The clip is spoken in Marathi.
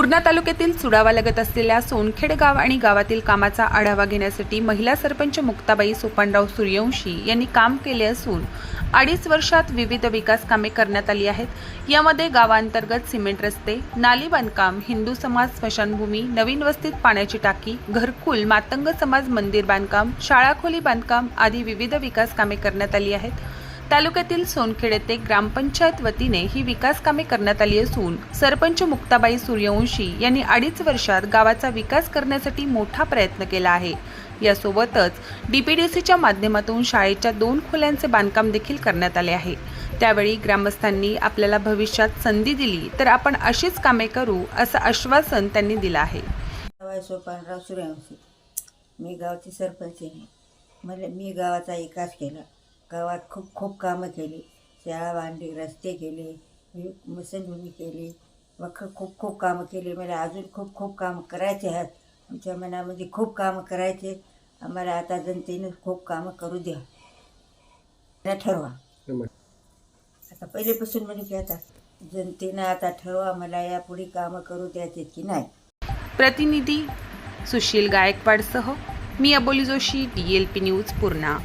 पूर्णा तालुक्यातील सुडावा लगत असलेल्या सोनखेड गाव आणि गावातील कामाचा आढावा घेण्यासाठी महिला सरपंच मुक्ताबाई सोपानराव सूर्यवंशी यांनी काम केले असून अडीच वर्षात विविध विकास कामे करण्यात आली आहेत. यामध्ये गावांतर्गत सिमेंट रस्ते नाली बांधकाम हिंदू समाज स्मशानभूमी नवीन वस्तीत पाण्याची टाकी घरकुल मातंग समाज मंदिर बांधकाम शाळा खोली बांधकाम आदी विविध विकास कामे करण्यात आली आहेत. तालुक्यातील सोनखेड येथे ग्रामपंचायत वतीने ही विकास कामे करण्यात आली असून सरपंच मुक्ताबाई सूर्यवंशी यांनी अडीच वर्षात गावाचा विकास करण्यासाठी मोठा प्रयत्न केला आहे. यासोबतच डीपीडीसीच्या माध्यमातून शाळेच्या दोन खोल्यांचे बांधकाम देखील करण्यात आले आहे. त्यावेळी ग्रामस्थांनी आपल्याला भविष्यात संधी दिली तर आपण अशीच कामे करू असं आश्वासन त्यांनी दिलं आहे. सोपानराव सूर्यवंशी. मी गावची सरपंच आहे. मला मी गावाचा विकास केला. गावात खूप खूप कामं केली. शाळा बांधली रस्ते केले मी केली. व खूप खूप कामं केली. मला अजून खूप खूप कामं करायचे आहेत. आमच्या मनामध्ये खूप कामं करायचे. आम्हाला आता जनतेनं खूप कामं करू द्या. ठरवा. आता पहिलेपासून म्हणजे की आता जनतेनं आता ठरवा मला यापुढे कामं करू द्यायचे की नाही. प्रतिनिधी सुशील गायकवाडसह मी Aboli Joshi D L P news Purna.